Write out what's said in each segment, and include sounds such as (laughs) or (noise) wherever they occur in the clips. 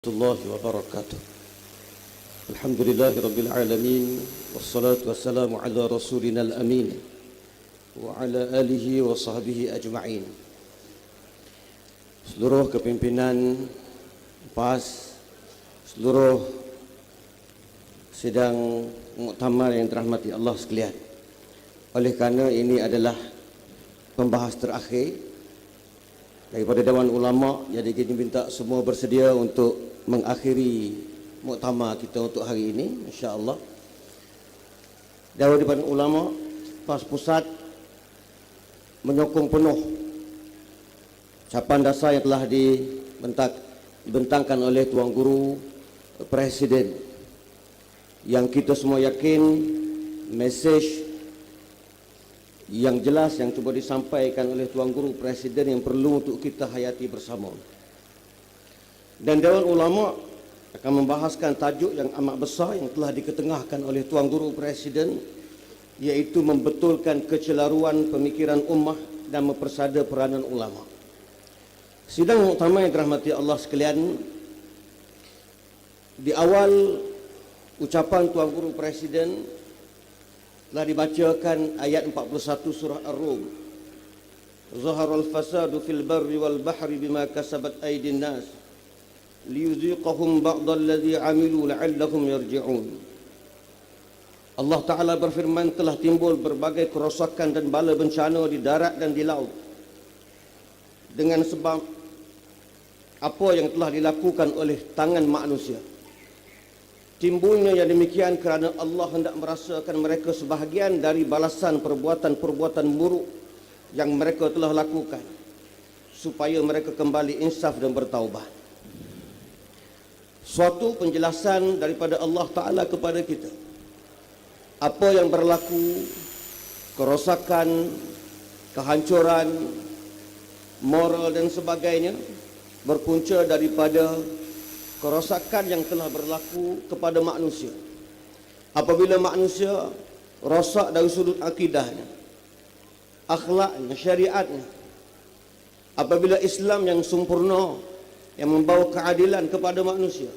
الله وبركاته الحمد لله رب العالمين والصلاة والسلام على رسولنا الأمين وعلى آله وصحبه أجمعين seluruh kepimpinan PAS seluruh sidang muktamar yang dirahmati Allah sekalian oleh kerana ini adalah pembahas terakhir daripada Dewan Ulama jadi kita minta semua bersedia untuk mengakhiri muktamar kita untuk hari ini insya-Allah. Dewan Dewan Ulama PAS Pusat menyokong penuh capan dasar yang telah dibentak dibentangkan oleh Tuan Guru Presiden yang kita semua yakin mesej yang jelas yang cuba disampaikan oleh Tuan Guru Presiden yang perlu untuk kita hayati bersama. Dan Dewan Ulama akan membahaskan tajuk yang amat besar yang telah diketengahkan oleh Tuan Guru Presiden iaitu membetulkan kecelaruan pemikiran ummah dan mempersada peranan ulama. Sidang muktamar yang dirahmati Allah sekalian di awal ucapan Tuan Guru Presiden telah dibacakan ayat 41 surah Ar-Rum. Zaharal fasadu fil barri wal bahri bima kasabat aydin nas liyuziqahum ba'dalladhi amilu la'allahum yarji'un. Allah Ta'ala berfirman telah timbul berbagai kerosakan dan bala bencana di darat dan di laut. Dengan sebab apa yang telah dilakukan oleh tangan manusia. Timbulnya yang demikian kerana Allah hendak merasakan mereka sebahagian dari balasan perbuatan-perbuatan buruk yang mereka telah lakukan supaya mereka kembali insaf dan bertaubat suatu penjelasan daripada Allah Ta'ala kepada kita. Apa yang berlaku, kerosakan, kehancuran, moral dan sebagainya berpunca daripada kerosakan yang telah berlaku kepada manusia. Apabila manusia rosak dari sudut akidahnya, akhlaknya, syariatnya, apabila Islam yang sempurna yang membawa keadilan kepada manusia.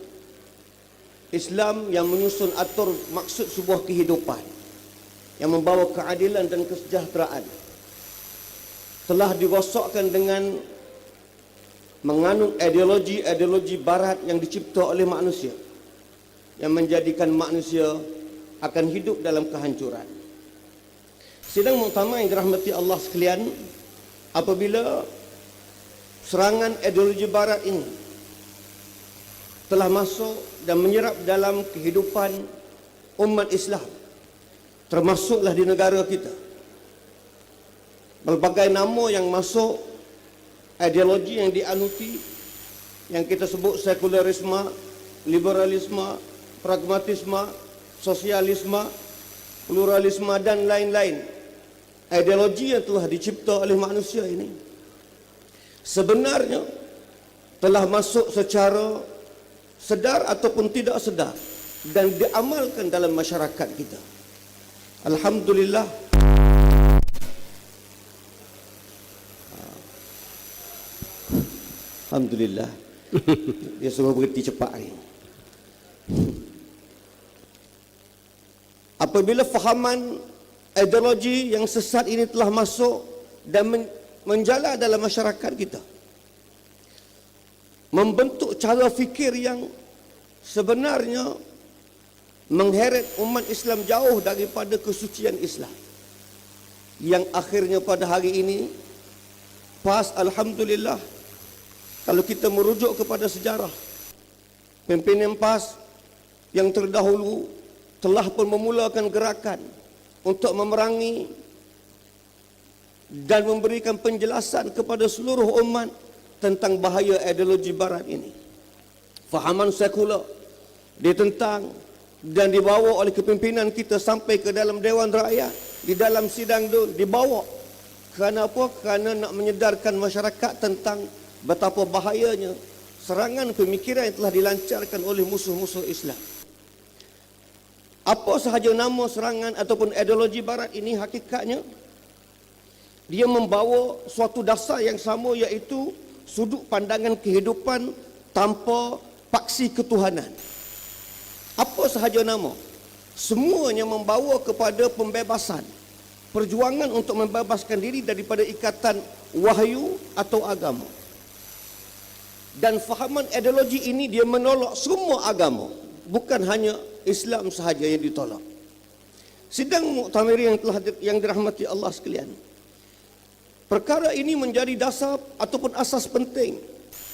Islam yang menyusun atur maksud sebuah kehidupan yang membawa keadilan dan kesejahteraan telah dirosakkan dengan menganut ideologi-ideologi barat yang dicipta oleh manusia yang menjadikan manusia akan hidup dalam kehancuran. Sidang muktamar yang dirahmati Allah sekalian apabila serangan ideologi barat ini telah masuk dan menyerap dalam kehidupan umat Islam termasuklah di negara kita. Berbagai nama yang masuk ideologi yang dianuti yang kita sebut sekularisme liberalisme pragmatisme sosialisme pluralisme dan lain-lain ideologi yang telah dicipta oleh manusia ini sebenarnya telah masuk secara sedar ataupun tidak sedar dan diamalkan dalam masyarakat kita. Alhamdulillah. Alhamdulillah. (laughs) Dia semua berhenti cepat ni. Apabila fahaman ideologi yang sesat ini telah masuk dan menjala dalam masyarakat kita. Membentuk cara fikir yang sebenarnya mengheret umat Islam jauh daripada kesucian Islam. Yang akhirnya pada hari ini pas Alhamdulillah kalau kita merujuk kepada sejarah pimpinan PAS yang terdahulu telah pun memulakan gerakan untuk memerangi dan memberikan penjelasan kepada seluruh umat tentang bahaya ideologi barat ini. Fahaman sekular ditentang dan dibawa oleh kepimpinan kita sampai ke dalam Dewan Rakyat, di dalam sidang itu dibawa. Kerana apa? Kerana nak menyedarkan masyarakat tentang betapa bahayanya serangan pemikiran yang telah dilancarkan oleh musuh-musuh Islam. Apa sahaja nama serangan ataupun ideologi barat ini hakikatnya dia membawa suatu dasar yang sama iaitu sudut pandangan kehidupan tanpa paksi ketuhanan. Apa sahaja nama, semuanya membawa kepada pembebasan. Perjuangan untuk membebaskan diri daripada ikatan wahyu atau agama. Dan fahaman ideologi ini dia menolak semua agama. Bukan hanya Islam sahaja yang ditolak. Sidang muktamir yang telah yang dirahmati Allah sekalian. Perkara ini menjadi dasar ataupun asas penting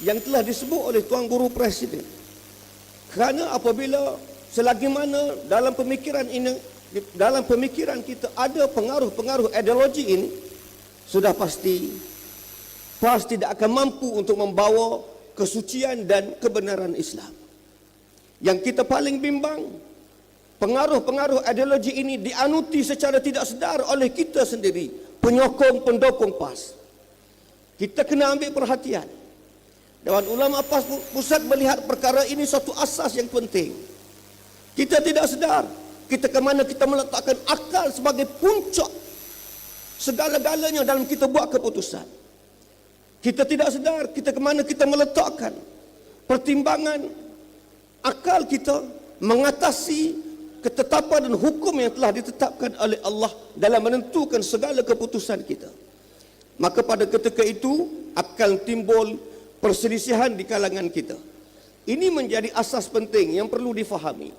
yang telah disebut oleh Tuan Guru Presiden. Kerana apabila selagi mana dalam pemikiran ini dalam pemikiran kita ada pengaruh-pengaruh ideologi ini sudah pasti PAS tidak akan mampu untuk membawa kesucian dan kebenaran Islam. Yang kita paling bimbang pengaruh-pengaruh ideologi ini dianuti secara tidak sedar oleh kita sendiri, penyokong pendukung PAS. Kita kena ambil perhatian. Dewan Ulama PAS Pusat melihat perkara ini satu asas yang penting. Kita tidak sedar kita ke mana kita meletakkan akal sebagai puncak segala-galanya dalam kita buat keputusan. Kita tidak sedar kita ke mana kita meletakkan pertimbangan akal kita mengatasi ketetapan dan hukum yang telah ditetapkan oleh Allah dalam menentukan segala keputusan kita. Maka pada ketika itu akan timbul perselisihan di kalangan kita. Ini menjadi asas penting yang perlu difahami.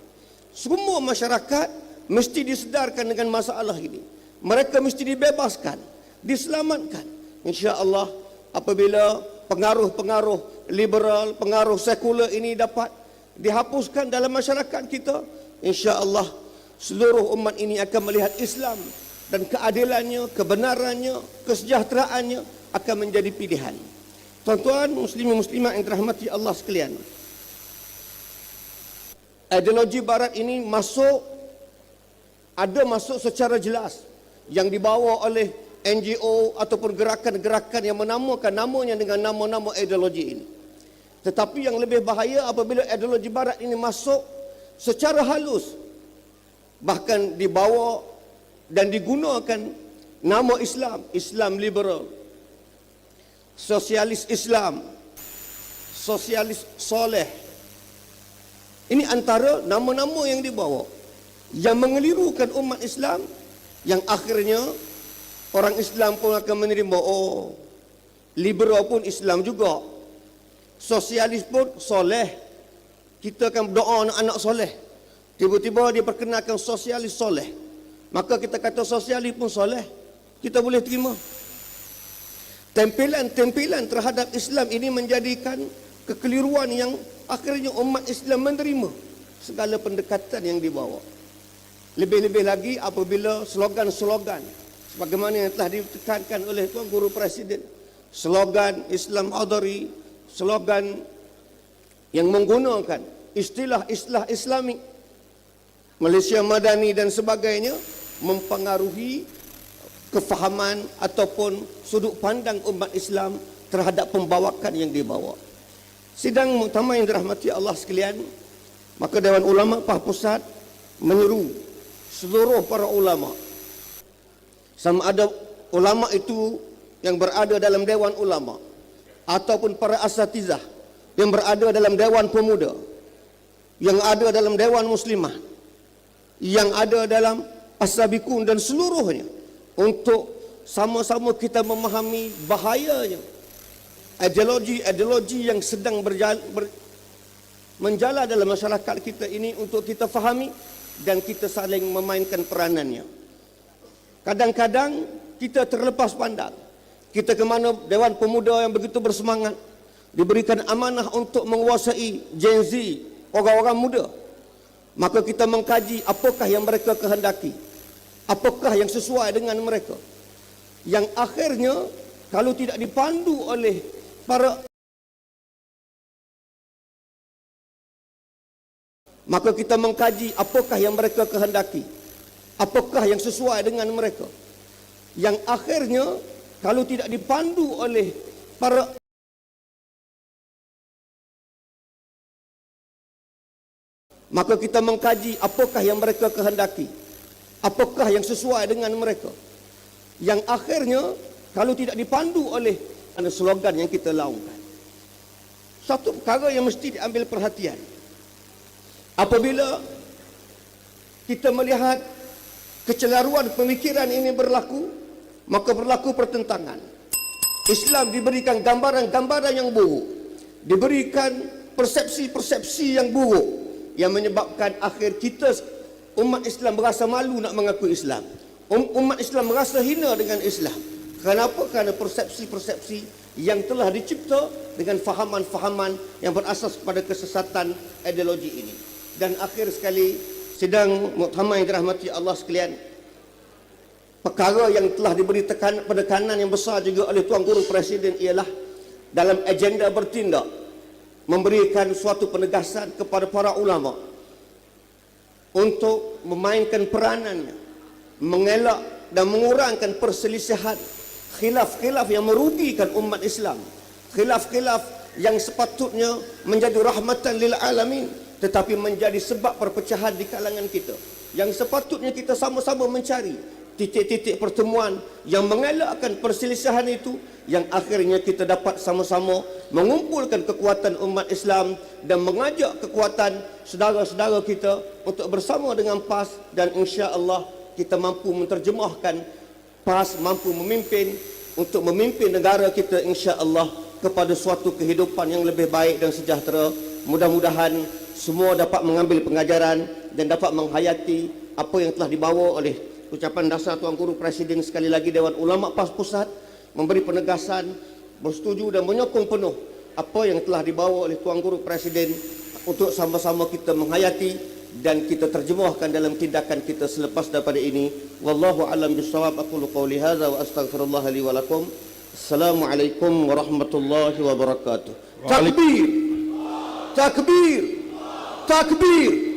Semua masyarakat mesti disedarkan dengan masalah ini. Mereka mesti dibebaskan, diselamatkan. Insya Allah apabila pengaruh-pengaruh liberal, pengaruh sekular ini dapat dihapuskan dalam masyarakat kita, insya Allah seluruh umat ini akan melihat Islam dan keadilannya, kebenarannya, kesejahteraannya akan menjadi pilihan. Tuan-tuan, muslimin muslimat yang dirahmati Allah sekalian. Ideologi barat ini masuk ada masuk secara jelas yang dibawa oleh NGO ataupun gerakan-gerakan yang menamakan namanya dengan nama-nama ideologi ini. Tetapi yang lebih bahaya apabila ideologi barat ini masuk secara halus bahkan dibawa dan digunakan nama Islam, Islam liberal, sosialis Islam, sosialis soleh. Ini antara nama-nama yang dibawa yang mengelirukan umat Islam yang akhirnya orang Islam pun akan menerima oh liberal pun Islam juga sosialis pun soleh kita akan berdoa anak-anak soleh. Tiba-tiba dia perkenalkan sosialis soleh. Maka kita kata sosialis pun soleh. Kita boleh terima. Tempilan-tempilan terhadap Islam ini menjadikan kekeliruan yang akhirnya umat Islam menerima segala pendekatan yang dibawa. Lebih-lebih lagi apabila slogan-slogan sebagaimana yang telah ditekankan oleh Tuan Guru Presiden, slogan Islam Hadari, slogan yang menggunakan istilah-istilah Islami. Malaysia Madani dan sebagainya mempengaruhi kefahaman ataupun sudut pandang umat Islam terhadap pembawakan yang dibawa. Sidang muktamar yang dirahmati Allah sekalian, maka Dewan Ulama Pah Pusat menyeru seluruh para ulama. Sama ada ulama itu yang berada dalam Dewan Ulama ataupun para asatizah yang berada dalam Dewan Pemuda, yang ada dalam Dewan Muslimah, yang ada dalam Asabikun dan seluruhnya untuk sama-sama kita memahami bahayanya ideologi-ideologi yang sedang berjalan, ber, menjala dalam masyarakat kita ini untuk kita fahami dan kita saling memainkan peranannya. Kadang-kadang kita terlepas pandang. Kita ke mana Dewan Pemuda yang begitu bersemangat diberikan amanah untuk menguasai Gen Z, orang-orang muda. Maka kita mengkaji apakah yang mereka kehendaki. Apakah yang sesuai dengan mereka. Yang akhirnya kalau tidak dipandu oleh para maka kita mengkaji apakah yang mereka kehendaki. Apakah yang sesuai dengan mereka. Yang akhirnya kalau tidak dipandu oleh para maka kita mengkaji apakah yang mereka kehendaki apakah yang sesuai dengan mereka yang akhirnya kalau tidak dipandu oleh ada slogan yang kita laungkan satu perkara yang mesti diambil perhatian. Apabila kita melihat kecelaruan pemikiran ini berlaku, maka berlaku pertentangan. Islam diberikan gambaran-gambaran yang buruk, diberikan persepsi-persepsi yang buruk yang menyebabkan akhir kita umat Islam berasa malu nak mengaku Islam. Um- Umat Islam merasa hina dengan Islam. Kenapa? Kerana persepsi-persepsi yang telah dicipta dengan fahaman-fahaman yang berasas pada kesesatan ideologi ini. Dan akhir sekali, sidang muktamar yang dirahmati Allah sekalian, perkara yang telah diberi tekan, penekanan yang besar juga oleh Tuan Guru Presiden ialah dalam agenda bertindak memberikan suatu penegasan kepada para ulama untuk memainkan peranannya mengelak dan mengurangkan perselisihan khilaf-khilaf yang merugikan umat Islam khilaf-khilaf yang sepatutnya menjadi rahmatan lil alamin tetapi menjadi sebab perpecahan di kalangan kita. Yang sepatutnya kita sama-sama mencari titik-titik pertemuan yang mengelakkan perselisihan itu yang akhirnya kita dapat sama-sama mengumpulkan kekuatan umat Islam dan mengajak kekuatan saudara-saudara kita untuk bersama dengan PAS dan insya-Allah kita mampu menerjemahkan PAS mampu memimpin untuk memimpin negara kita insya-Allah kepada suatu kehidupan yang lebih baik dan sejahtera. Mudah-mudahan semua dapat mengambil pengajaran dan dapat menghayati apa yang telah dibawa oleh ucapan dasar Tuan Guru Presiden sekali lagi Dewan Ulama PAS Pusat memberi penegasan bersetuju dan menyokong penuh apa yang telah dibawa oleh Tuan Guru Presiden untuk sama-sama kita menghayati dan kita terjemahkan dalam tindakan kita selepas daripada ini. Wallahu alam bisawab aqulu qawli hadza wa astaghfirullah li wa lakum. Assalamualaikum warahmatullahi wabarakatuh. Takbir! Takbir! Takbir